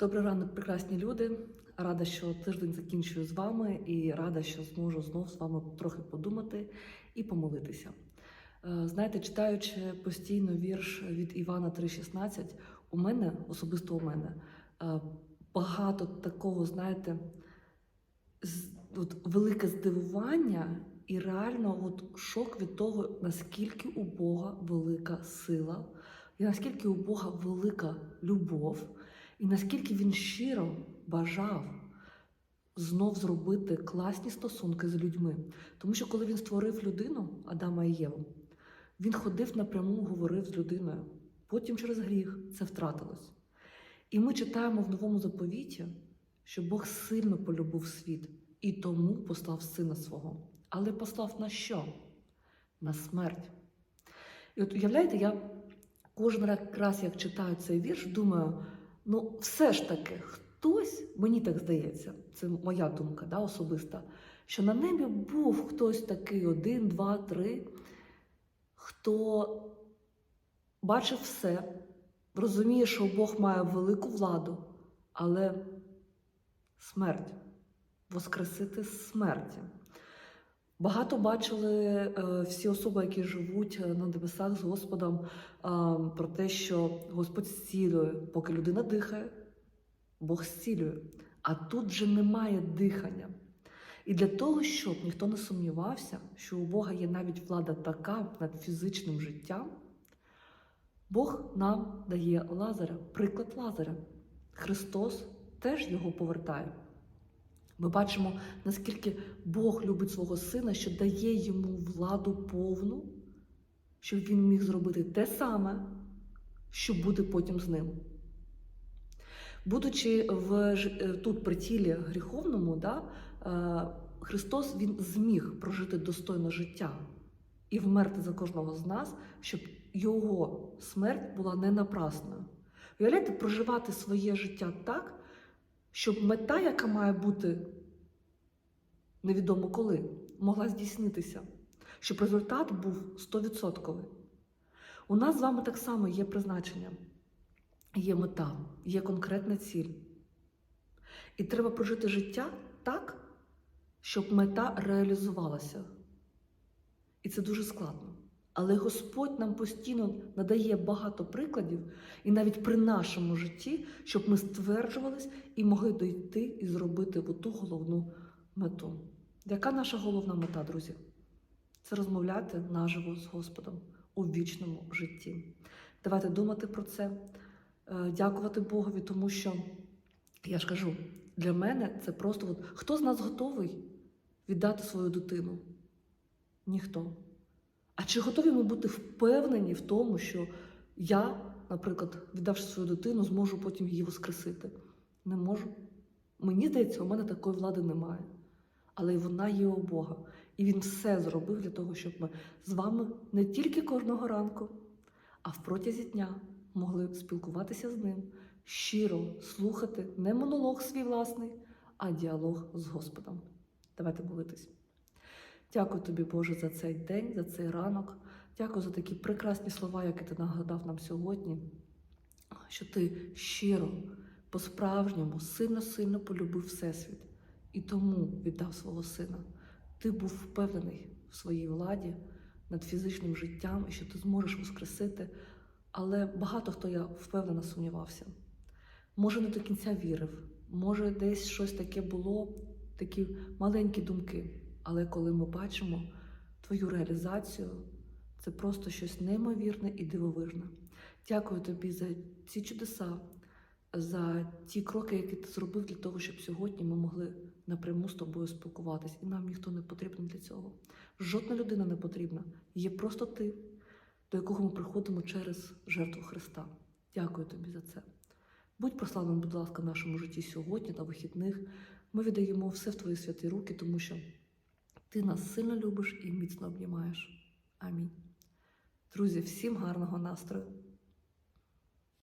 Добрий ранок, прекрасні люди. Рада, що тиждень закінчую з вами, і рада, що зможу знов з вами трохи подумати і помолитися. Е, Знаєте, читаючи постійно вірш від Івана 3,16, у мене, особисто у мене, е, багато такого, знаєте, от велике здивування і реально от шок від того, наскільки у Бога велика сила, і наскільки у Бога велика любов, і наскільки він щиро бажав знов зробити класні стосунки з людьми. Тому що коли він створив людину, Адама і Єву, він ходив напряму, говорив з людиною. Потім через гріх це втратилось. І ми читаємо в новому заповіті, що Бог сильно полюбив світ і тому послав сина свого. Але послав на що? На смерть. І от уявляєте, я кожен ра- раз, як читаю цей вірш, думаю, ну все ж таки, хтось, мені так здається, це моя думка да, особиста, що на небі був хтось такий один, два, три, хто бачив все, розуміє, що Бог має велику владу, але смерть, воскресити смерті. Багато бачили е, всі особи, які живуть е, на небесах з Господом, про те, що Господь зцілює, поки людина дихає, Бог зцілює. А тут же немає дихання. І для того, щоб ніхто не сумнівався, що у Бога є навіть влада така над фізичним життям, Бог нам дає Лазаря, приклад Лазаря. Христос теж його повертає. Ми бачимо, наскільки Бог любить свого сина, що дає йому владу повну, щоб він міг зробити те саме, що буде потім з ним. Будучи в, е, тут при тілі гріховному, да, е, Христос він зміг прожити достойне життя і вмерти за кожного з нас, щоб його смерть була не напрасною. Уявляєте, проживати своє життя так, щоб мета, яка має бути невідомо коли, могла здійснитися, щоб результат був 100%. У нас з вами так само є призначення, є мета, є конкретна ціль. І треба прожити життя так, щоб мета реалізувалася. І це дуже складно. Але Господь нам постійно надає багато прикладів, і навіть при нашому житті, щоб ми стверджувались і могли дойти і зробити ту головну мету. Яка наша головна мета, друзі? Це розмовляти наживо з Господом у вічному житті. Давайте думати про це, е, дякувати Богові, тому що я ж кажу, для мене це просто от, хто з нас готовий віддати свою дитину? Ніхто. А чи готові ми бути впевнені в тому, що я, наприклад, віддавши свою дитину, зможу потім її воскресити? Не можу. Мені здається, у мене такої влади немає. Але й вона є у Бога. І Він все зробив для того, щоб ми з вами не тільки кожного ранку, а в протязі дня могли спілкуватися з ним, щиро слухати не монолог свій власний, а діалог з Господом. Давайте молитись. Дякую тобі, Боже, за цей день, за цей ранок. Дякую за такі прекрасні слова, які ти нагадав нам сьогодні. Що ти щиро, по-справжньому, сильно-сильно полюбив Всесвіт і тому віддав свого сина. Ти був впевнений в своїй владі над фізичним життям і що ти зможеш воскресити. Але багато хто я впевнена сумнівався. Може, не до кінця вірив, може, десь щось таке було, такі маленькі думки. Але коли ми бачимо твою реалізацію, це просто щось неймовірне і дивовижне. Дякую тобі за ці чудеса, за ті кроки, які ти зробив для того, щоб сьогодні ми могли напряму з тобою спілкуватись. І нам ніхто не потрібен для цього. Жодна людина не потрібна. Є просто ти, до якого ми приходимо через жертву Христа. Дякую тобі за це. Будь прославлений, будь ласка, в нашому житті сьогодні на вихідних. Ми віддаємо все в твої святі руки, тому що ти нас сильно любиш і міцно обнімаєш. Амінь. Друзі, всім гарного настрою!